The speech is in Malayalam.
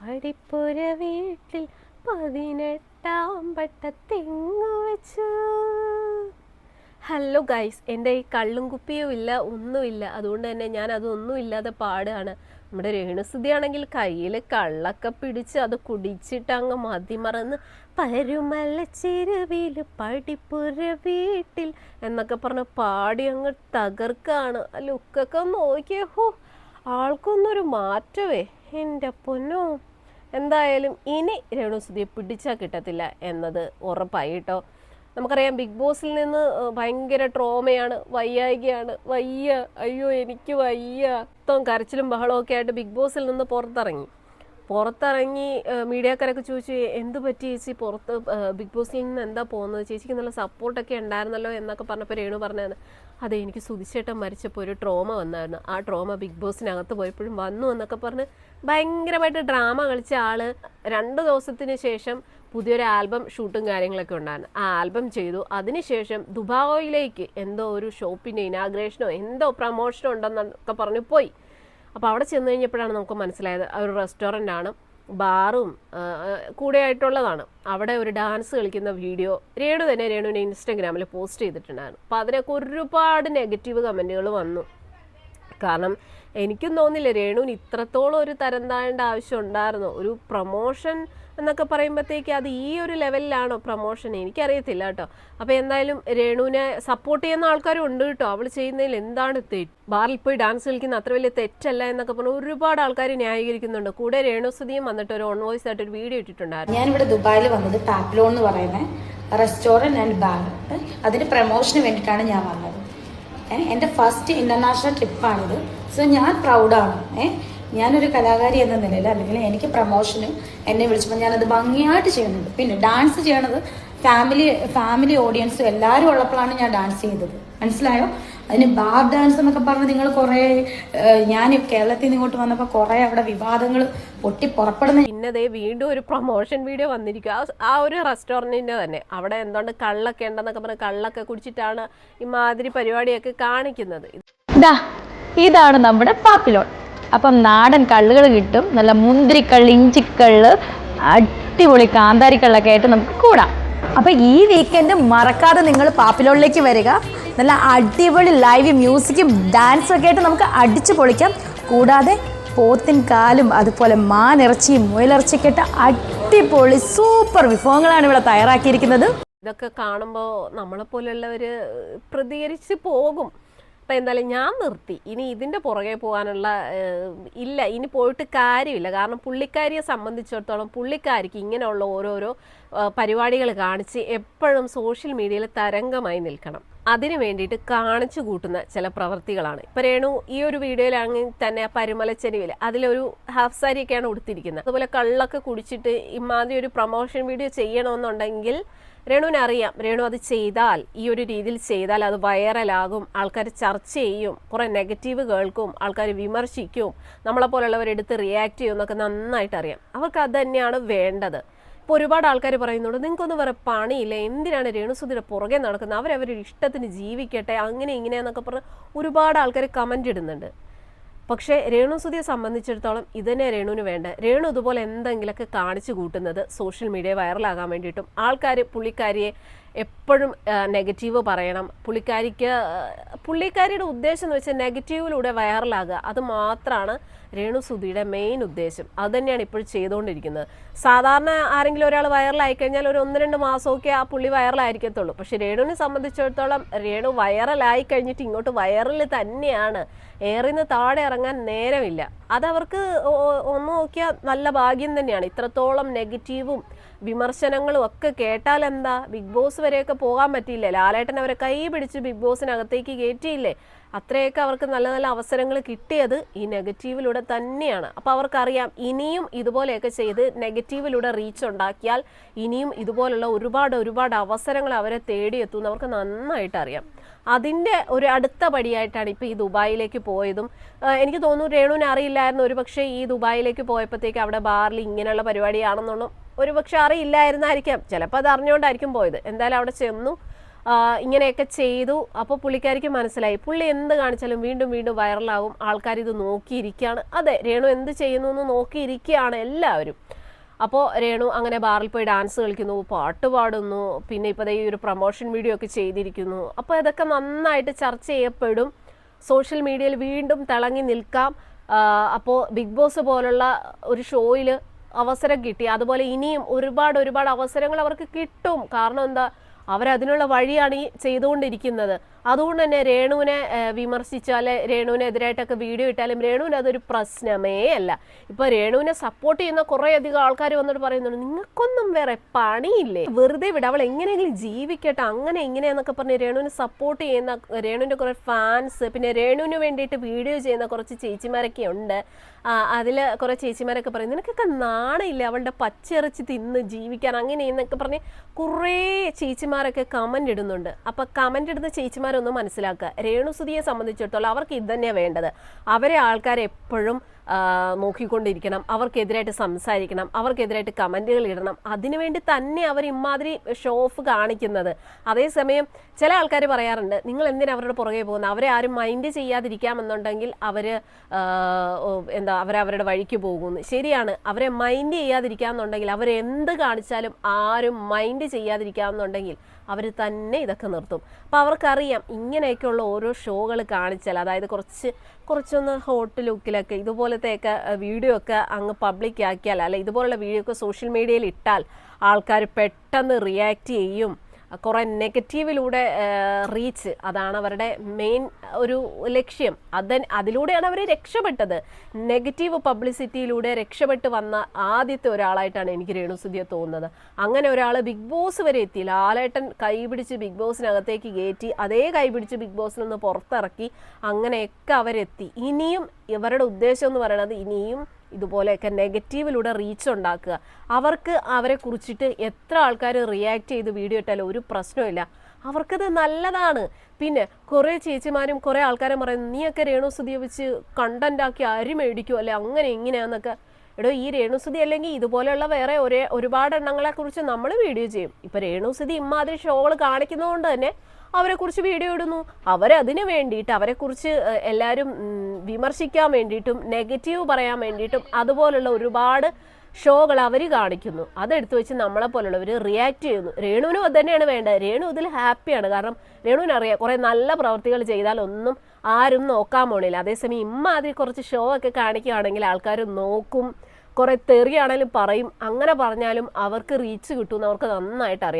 പടിപ്പുര വീട്ടിൽ പതിനെട്ടാം പട്ട തെങ്ങു വെച്ചു? ഹലോ ഗൈസ് എന്റെ ഈ കള്ളും കുപ്പിയും ഇല്ല ഒന്നുമില്ല. അതുകൊണ്ട് തന്നെ ഞാൻ അതൊന്നും ഇല്ലാതെ പാടുകയാണ്. നമ്മുടെ രേണുസുതിയാണെങ്കിൽ കയ്യിൽ കള്ളൊക്കെ പിടിച്ച് അത് കുടിച്ചിട്ട് അങ്ങ് മതിമറന്ന് പരുമല ചെരുവിൽ പടിപ്പുര വീട്ടിൽ എന്നൊക്കെ പറഞ്ഞ് പാടി അങ്ങ് തകർക്കാണ്. ലുക്കൊക്കെ നോക്കിയേ. ഹോ ആൾക്കൊന്നൊരു മാറ്റമേ എന്റെ പൊന്നോ. എന്തായാലും ഇനി രേണുസുതിയെ പിടിച്ചാൽ കിട്ടത്തില്ല എന്നത് ഉറപ്പായി കേട്ടോ. നമുക്കറിയാം ബിഗ് ബോസിൽ നിന്ന് ഭയങ്കര ട്രോമയാണ് വയ്യായികയാണ്. വയ്യ അയ്യോ എനിക്ക് വയ്യ. മൊത്തം കരച്ചിലും ബഹളവും ഒക്കെ ആയിട്ട് ബിഗ് ബോസിൽ നിന്ന് പുറത്തിറങ്ങി. പുറത്തിറങ്ങി മീഡിയക്കാരൊക്കെ ചോദിച്ചു എന്ത് പറ്റി ചേച്ചി? പുറത്ത് ബിഗ് ബോസിൽ നിന്ന് എന്താ പോകുന്നത്? ചേച്ചിക്ക് നല്ല സപ്പോർട്ടൊക്കെ ഉണ്ടായിരുന്നല്ലോ എന്നൊക്കെ പറഞ്ഞപ്പോൾ രേണു പറഞ്ഞത് അതെ എനിക്ക് സുതിശേട്ടൻ മരിച്ചപ്പോൾ ഒരു ട്രോമ വന്നായിരുന്നു. ആ ട്രോമ ബിഗ് ബോസിനകത്ത് പോയപ്പോഴും വന്നു എന്നൊക്കെ പറഞ്ഞ് ഭയങ്കരമായിട്ട് ഡ്രാമ കളിച്ച ആൾ രണ്ട് ദിവസത്തിന് ശേഷം പുതിയൊരു ആൽബം ഷൂട്ടും കാര്യങ്ങളൊക്കെ ഉണ്ടായിരുന്നു. ആ ആൽബം ചെയ്തു. അതിനുശേഷം ദുബായിലേക്ക് എന്തോ ഒരു ഷോപ്പിന്റെ ഇനാഗ്രേഷനോ എന്തോ പ്രമോഷനോ ഉണ്ടെന്നൊക്കെ പറഞ്ഞു പോയി. അപ്പോൾ അവിടെ ചെന്ന് കഴിഞ്ഞപ്പോഴാണ് നമുക്ക് മനസ്സിലായത്. ഒരു റെസ്റ്റോറന്റ് ആണ്. ബാറും ആ, ആ, കൂടെ ആയിട്ടുള്ളതാണ് അവിടെ ഒരു ഡാൻസ് കളിക്കുന്ന വീഡിയോ രേണു തന്നെ രേണുവിനെ ഇൻസ്റ്റഗ്രാമിൽ പോസ്റ്റ് ചെയ്തിട്ടുണ്ടായിരുന്നു. അപ്പോൾ അതിനൊക്കെ ഒരുപാട് നെഗറ്റീവ് കമന്റുകൾ വന്നു. കാരണം എനിക്കും തോന്നില്ല രേണുവിന് ഇത്രത്തോളം ഒരു തരം താഴേണ്ട ആവശ്യം ഉണ്ടായിരുന്നു? ഒരു പ്രൊമോഷൻ എന്നൊക്കെ പറയുമ്പോഴത്തേക്ക് അത് ഈ ഒരു ലെവലിലാണോ പ്രൊമോഷൻ എനിക്കറിയത്തില്ല കേട്ടോ. അപ്പോൾ എന്തായാലും രേണുവിനെ സപ്പോർട്ട് ചെയ്യുന്ന ആൾക്കാരും ഉണ്ട് കേട്ടോ. അവൾ ചെയ്യുന്നതിൽ എന്താണ് തെറ്റ്? ബാറിൽ പോയി ഡാൻസ് കളിക്കുന്ന അത്ര വലിയ തെറ്റല്ല എന്നൊക്കെ പറഞ്ഞ് ഒരുപാട് ആൾക്കാർ ന്യായീകരിക്കുന്നുണ്ട്. കൂടെ രേണുസുതിയും വന്നിട്ട് ഒരു ഓൺ വോയിസ് ആയിട്ട് ഒരു വീഡിയോ ഇട്ടിട്ടുണ്ടായിരുന്നു. ഞാനിവിടെ ദുബായിൽ വന്നത് പാപ്ലോൺ എന്ന് പറയുന്ന റെസ്റ്റോറന്റ് ആൻഡ് ബാർ അതിന് പ്രൊമോഷന് വേണ്ടിയിട്ടാണ് ഞാൻ വന്നത്. എന്റെ ഫസ്റ്റ് ഇന്റർനാഷണൽ ട്രിപ്പാണിത് സോ ഞാൻ പ്രൗഡാണ് ഏ? ഞാനൊരു കലാകാരി എന്ന നിലയിൽ അല്ലെങ്കിൽ എനിക്ക് പ്രമോഷന് എന്നെ വിളിച്ചപ്പോൾ ഞാനത് ഭംഗിയായിട്ട് ചെയ്യുന്നുണ്ട്. പിന്നെ ഡാൻസ് ചെയ്യണത് ഫാമിലി ഫാമിലി ഓഡിയൻസും എല്ലാവരും ഉള്ളപ്പോഴാണ് ഞാൻ ഡാൻസ് ചെയ്തത്. മനസ്സിലായോ? അതിന് ബാർ ഡാൻസ് എന്നൊക്കെ പറഞ്ഞ് നിങ്ങൾ കുറേ ഞാൻ കേരളത്തിൽ നിന്ന് ഇങ്ങോട്ട് വന്നപ്പോൾ കുറേ അവിടെ വിവാദങ്ങൾ പൊട്ടി പുറപ്പെടുന്ന പിന്നെ ദേ വീണ്ടും ഒരു പ്രൊമോഷൻ വീഡിയോ വന്നിരിക്കുക ആ- ആ ഒരു റെസ്റ്റോറന്റിന്റെ തന്നെ. അവിടെ എന്തുകൊണ്ട് കള്ളൊക്കെ ഉണ്ടെന്നൊക്കെ പറഞ്ഞ് കള്ളൊക്കെ കുടിച്ചിട്ടാണ് ഇമാതിരി പരിപാടിയൊക്കെ കാണിക്കുന്നത്. ഇതാണ് നമ്മുടെ പാപ്പിലോൺ. അപ്പം നാടൻ കള്ളുകൾ കിട്ടും. നല്ല മുന്തിരിക്കള്ള് ഇഞ്ചിക്കള്ള് അടിപൊളി കാന്താരിക്കള്ളൊക്കെ ആയിട്ട് നമുക്ക് കൂടാം. അപ്പോൾ ഈ വീക്കെൻഡ് മറക്കാതെ നിങ്ങൾ പാപ്പിലോണിലേക്ക് വരിക. നല്ല അടിപൊളി ലൈവ് മ്യൂസിക്കും ഡാൻസും ഒക്കെ ആയിട്ട് നമുക്ക് അടിച്ചു പൊളിക്കാം. കൂടാതെ പോത്തിൻ കാലും അതുപോലെ മാനിറച്ചിയും മുയലിറച്ചിയൊക്കെ ആയിട്ട് അടിപൊളി സൂപ്പർ വിഭവങ്ങളാണ് ഇവിടെ തയ്യാറാക്കിയിരിക്കുന്നത്. ഇതൊക്കെ കാണുമ്പോൾ നമ്മളെപ്പോലുള്ളവർ പ്രതികരിച്ച് പോകും. അപ്പം എന്തായാലും ഞാൻ നിർത്തി. ഇനി ഇതിന്റെ പുറകെ പോകാനുള്ള ഇല്ല. ഇനി പോയിട്ട് കാര്യമില്ല. കാരണം പുള്ളിക്കാരിയെ സംബന്ധിച്ചിടത്തോളം പുള്ളിക്കാരിക്ക് ഇങ്ങനെയുള്ള ഓരോരോ പരിപാടികൾ കാണിച്ച് എപ്പോഴും സോഷ്യൽ മീഡിയയിൽ തരംഗമായി നിൽക്കണം. അതിനു വേണ്ടിയിട്ട് കാണിച്ചു കൂട്ടുന്ന ചില പ്രവൃത്തികളാണ് ഇപ്പം രേണു ഈ ഒരു വീഡിയോയിലാണെങ്കിൽ തന്നെ ആ പരുമലച്ചെരുവിൽ അതിലൊരു ഹാഫ് സാരിയൊക്കെയാണ് ഉടുത്തിരിക്കുന്നത്. അതുപോലെ കള്ളൊക്കെ കുടിച്ചിട്ട് ഇമാതിരി ഒരു പ്രൊമോഷൻ വീഡിയോ ചെയ്യണമെന്നുണ്ടെങ്കിൽ രേണുവിന് അറിയാം. രേണു അത് ചെയ്താൽ ഈ ഒരു രീതിയിൽ ചെയ്താൽ അത് വൈറലാകും. ആൾക്കാർ ചർച്ച ചെയ്യും. കുറേ നെഗറ്റീവ് കേൾക്കും. ആൾക്കാർ വിമർശിക്കും. നമ്മളെ നമ്മളെപ്പോലുള്ളവരെടുത്ത് റിയാക്ട് ചെയ്യും എന്നൊക്കെ നന്നായിട്ട് അറിയാം. അവർക്ക് അത് തന്നെയാണ് വേണ്ടത്. ഇപ്പോൾ ഒരുപാട് ആൾക്കാർ പറയുന്നുണ്ട് നിങ്ങൾക്കൊന്നും വേറെ പണിയില്ല. എന്തിനാണ് രേണുസുതിയുടെ പുറകെ നടക്കുന്നത്? അവരവരുടെ ഇഷ്ടത്തിന് ജീവിക്കട്ടെ. അങ്ങനെ ഇങ്ങനെയെന്നൊക്കെ പറഞ്ഞ് ഒരുപാട് ആൾക്കാർ കമന്റ് ഇടുന്നുണ്ട്. പക്ഷേ രേണു രേണുസുതിയെ സംബന്ധിച്ചിടത്തോളം ഇതന്നെ രേണുവിന് വേണ്ട. രേണു ഇതുപോലെ എന്തെങ്കിലുമൊക്കെ കാണിച്ചു കൂട്ടുന്നത് സോഷ്യൽ മീഡിയ വൈറലാകാൻ വേണ്ടിയിട്ടും ആൾക്കാർ പുള്ളിക്കാരിയെ എപ്പോഴും നെഗറ്റീവ് പറയണം. പുള്ളിക്കാരിക്ക് പുള്ളിക്കാരിയുടെ ഉദ്ദേശം എന്ന് വെച്ചാൽ നെഗറ്റീവിലൂടെ വൈറലാകുക. അത് മാത്രമാണ് രേണുസുതിയുടെ മെയിൻ ഉദ്ദേശം. അത് തന്നെയാണ് ഇപ്പോഴും ചെയ്തുകൊണ്ടിരിക്കുന്നത്. സാധാരണ ആരെങ്കിലും ഒരാൾ വൈറലായി കഴിഞ്ഞാൽ ഒരു ഒന്ന് രണ്ട് മാസമൊക്കെ ആ പുള്ളി വൈറലായിരിക്കത്തുള്ളൂ. പക്ഷേ രേണുവിനെ സംബന്ധിച്ചിടത്തോളം രേണു വൈറലായി കഴിഞ്ഞിട്ട് ഇങ്ങോട്ട് വൈറൽ തന്നെയാണ്. ഏറിന്ന് താഴെ ഇറങ്ങാൻ നേരമില്ല. അതവർക്ക് ഒന്ന് നോക്കിയാൽ നല്ല ഭാഗ്യം തന്നെയാണ്. ഇത്രത്തോളം നെഗറ്റീവും വിമർശനങ്ങളും ഒക്കെ കേട്ടാൽ എന്താ? ബിഗ് ബോസ് വരെയൊക്കെ പോകാൻ പറ്റിയില്ലേ? ലാലേട്ടൻ അവരെ കൈ പിടിച്ച് ബിഗ് ബോസിനകത്തേക്ക് കയറ്റിയില്ലേ അത്രയൊക്കെ അവർക്ക് നല്ല നല്ല അവസരങ്ങൾ കിട്ടിയത് ഈ നെഗറ്റീവിലൂടെ തന്നെയാണ്. അപ്പോൾ അവർക്കറിയാം ഇനിയും ഇതുപോലെയൊക്കെ ചെയ്ത് നെഗറ്റീവിലൂടെ റീച്ച് ഉണ്ടാക്കിയാൽ ഇനിയും ഇതുപോലുള്ള ഒരുപാട് ഒരുപാട് അവസരങ്ങൾ അവരെ തേടിയെത്തുമെന്ന് അവർക്ക് നന്നായിട്ട് അറിയാം. അതിന്റെ ഒരു അടുത്ത പടിയായിട്ടാണ് ഇപ്പോൾ ഈ ദുബായിലേക്ക് പോയതും. എനിക്ക് തോന്നുന്നു രേണുവിനെ അറിയില്ലായിരുന്നു ഒരു പക്ഷേ ഈ ദുബായിലേക്ക് പോയപ്പോഴത്തേക്ക് അവിടെ ബാറിൽ ഇങ്ങനെയുള്ള പരിപാടിയാണെന്നൊന്നും ഒരു പക്ഷെ അറിയില്ലായിരുന്നായിരിക്കാം. ചിലപ്പോൾ അത് അറിഞ്ഞുകൊണ്ടായിരിക്കും പോയത്. എന്തായാലും അവിടെ ചെന്നു ഇങ്ങനെയൊക്കെ ചെയ്തു. അപ്പോൾ പുള്ളിക്കാരിക്ക് മനസ്സിലായി. പുള്ളി എന്ത് കാണിച്ചാലും വീണ്ടും വീണ്ടും വൈറലാവും. ആൾക്കാർ ഇത് നോക്കിയിരിക്കുകയാണ്. അതെ രേണു എന്ത് ചെയ്യുന്നു എന്ന് നോക്കിയിരിക്കുകയാണ് എല്ലാവരും. അപ്പോൾ രേണു അങ്ങനെ ബാറിൽ പോയി ഡാൻസ് കളിക്കുന്നു പാട്ട് പാടുന്നു. പിന്നെ ഇപ്പോൾ ഈ ഒരു പ്രൊമോഷൻ വീഡിയോ ഒക്കെ ചെയ്തിരിക്കുന്നു. അപ്പോൾ ഇതൊക്കെ നന്നായിട്ട് ചർച്ച ചെയ്യപ്പെടും. സോഷ്യൽ മീഡിയയിൽ വീണ്ടും തിളങ്ങി നിൽക്കാം. അപ്പോൾ ബിഗ് ബോസ് പോലുള്ള ഒരു ഷോയിൽ അവസരം കിട്ടി. അതുപോലെ ഇനിയും ഒരുപാട് ഒരുപാട് അവസരങ്ങൾ അവർക്ക് കിട്ടും. കാരണം എന്താ? അവരതിനുള്ള വഴിയാണ് ഈ ചെയ്തുകൊണ്ടിരിക്കുന്നത്. അതുകൊണ്ട് തന്നെ രേണുവിനെ വിമർശിച്ചാൽ രേണുവിനെതിരായിട്ടൊക്കെ വീഡിയോ ഇട്ടാലും രേണുവിന് അതൊരു പ്രശ്നമേ അല്ല. ഇപ്പോൾ രേണുവിനെ സപ്പോർട്ട് ചെയ്യുന്ന കുറേയധികം ആൾക്കാർ വന്നിട്ട് പറയുന്നുണ്ട് നിങ്ങൾക്കൊന്നും വേറെ പണിയില്ലേ? വെറുതെ വിട അവൾ എങ്ങനെയെങ്കിലും ജീവിക്കട്ടെ അങ്ങനെ ഇങ്ങനെയെന്നൊക്കെ പറഞ്ഞ് രേണുവിനെ സപ്പോർട്ട് ചെയ്യുന്ന രേണുവിന്റെ കുറേ ഫാൻസ് പിന്നെ രേണുവിന് വേണ്ടിയിട്ട് വീഡിയോ ചെയ്യുന്ന കുറച്ച് ചേച്ചിമാരൊക്കെ ഉണ്ട്. അതിൽ കുറേ ചേച്ചിമാരൊക്കെ പറയും നിനക്കൊക്കെ നാണയില്ല അവളുടെ പച്ചിറച്ചി തിന്ന് ജീവിക്കാൻ? അങ്ങനെ എന്നൊക്കെ പറഞ്ഞ് കുറേ ചേച്ചിമാരൊക്കെ കമന്റ് ഇടുന്നുണ്ട്. അപ്പോൾ കമന്റ് ഇടുന്ന ചേച്ചിമാരൊന്ന് മനസ്സിലാക്കുക. രേണുസുതിയെ സംബന്ധിച്ചിടത്തോളം അവർക്ക് ഇത് തന്നെയാണ് വേണ്ടത്. അവരെ ആൾക്കാർ എപ്പോഴും നോക്കിക്കൊണ്ടിരിക്കണം. അവർക്കെതിരായിട്ട് സംസാരിക്കണം. അവർക്കെതിരായിട്ട് കമന്റുകൾ ഇടണം. അതിനുവേണ്ടി തന്നെ അവർ ഇമാതിരി ഷോ ഓഫ് കാണിക്കുന്നത്. അതേസമയം ചില ആൾക്കാർ പറയാറുണ്ട് നിങ്ങൾ എന്തിനാ അവരുടെ പുറകെ പോകുന്നത്? അവരെ ആരും മൈൻഡ് ചെയ്യാതിരിക്കാമെന്നുണ്ടെങ്കിൽ അവർ എന്താ അവരവരുടെ വഴിക്ക് പോകുന്നു. ശരിയാണ്. അവരെ മൈൻഡ് ചെയ്യാതിരിക്കാമെന്നുണ്ടെങ്കിൽ അവരെന്ത് കാണിച്ചാലും ആരും മൈൻഡ് ചെയ്യാതിരിക്കാമെന്നുണ്ടെങ്കിൽ അവർ തന്നെ ഇതൊക്കെ നിർത്തും. അപ്പോൾ അവർക്കറിയാം ഇങ്ങനെയൊക്കെയുള്ള ഓരോ ഷോകൾ കാണിച്ചാൽ അതായത് കുറച്ച് കുറച്ചൊന്ന് ഹോട്ട് ലുക്കിലൊക്കെ ഇതുപോലത്തെ ഇതുപോലത്തെയൊക്കെ വീഡിയോ ഒക്കെ അങ്ങ് പബ്ലിക് ആക്കിയാൽ അല്ല ഇതുപോലുള്ള വീഡിയോ ഒക്കെ സോഷ്യൽ മീഡിയയിൽ ഇട്ടാൽ ആൾക്കാർ പെട്ടെന്ന് റിയാക്ട് ചെയ്യും. കുറേ നെഗറ്റീവിലൂടെ റീച്ച്. അതാണ് അവരുടെ മെയിൻ ഒരു ലക്ഷ്യം. അത് അതിലൂടെയാണ് അവർ രക്ഷപ്പെട്ടത്. നെഗറ്റീവ് പബ്ലിസിറ്റിയിലൂടെ രക്ഷപ്പെട്ട് വന്ന ആദ്യത്തെ ഒരാളായിട്ടാണ് എനിക്ക് രേണുസുതിയെ തോന്നുന്നത്. അങ്ങനെ ഒരാൾ ബിഗ് ബോസ് വരെ എത്തി. ലാലേട്ടൻ കൈപിടിച്ച് ബിഗ് ബോസിനകത്തേക്ക് കയറ്റി അതേ കൈപിടിച്ച് ബിഗ് ബോസിൽ നിന്ന് പുറത്തിറക്കി അങ്ങനെയൊക്കെ അവരെത്തി. ഇനിയും ഇവരുടെ ഉദ്ദേശം എന്ന് പറയുന്നത് ഇനിയും ഇതുപോലെയൊക്കെ നെഗറ്റീവിലൂടെ റീച്ച് ഉണ്ടാക്കുക. അവർക്ക് അവരെ കുറിച്ചിട്ട് എത്ര ആൾക്കാർ റിയാക്ട് ചെയ്ത് വീഡിയോ ഇട്ടാലും ഒരു പ്രശ്നമില്ല അവർക്കത് നല്ലതാണ്. പിന്നെ കുറേ ചേച്ചിമാരും കുറേ ആൾക്കാരും പറയും നീയൊക്കെ രേണോസ് വെച്ച് കണ്ടന്റ് ആക്കി അരി മേടിക്കുമോ അല്ലെ അങ്ങനെ ഇങ്ങനെയാന്നൊക്കെ എടോ ഈ രേണുസുതി അല്ലെങ്കിൽ ഇതുപോലെയുള്ള വേറെ ഒരേ ഒരുപാട് എണ്ണങ്ങളെ കുറിച്ച് നമ്മൾ വീഡിയോ ചെയ്യും. ഇപ്പൊ രേണുസുതി ഇമാതിരി ഷോകൾ കാണിക്കുന്നതുകൊണ്ട് തന്നെ അവരെ കുറിച്ച് വീഡിയോ ഇടുന്നു. അവരതിനു വേണ്ടിയിട്ട് അവരെ കുറിച്ച് എല്ലാവരും വിമർശിക്കാൻ വേണ്ടിയിട്ടും നെഗറ്റീവ് പറയാൻ വേണ്ടിയിട്ടും അതുപോലുള്ള ഒരുപാട് ഷോകൾ അവർ കാണിക്കുന്നു. അതെടുത്ത് വെച്ച് നമ്മളെ പോലുള്ളവർ റിയാക്ട് ചെയ്യുന്നു. രേണുവിനും അത് തന്നെയാണ് വേണ്ടത്. രേണു ഇതിൽ ഹാപ്പിയാണ് കാരണം രേണുവിനറിയാം കുറെ നല്ല പ്രവർത്തികൾ ചെയ്താൽ ഒന്നും ആരും നോക്കാൻ പോണില്ല. അതേസമയം ഇമ്മാതിരി കുറച്ച് ഷോ ഒക്കെ കാണിക്കുകയാണെങ്കിൽ ആൾക്കാർ നോക്കും. കുറേ തെറിയാണെങ്കിലും പറയും. അങ്ങനെ പറഞ്ഞാലും അവർക്ക് റീച്ച് കിട്ടുമെന്ന് അവർക്ക് നന്നായിട്ട് അറിയാം.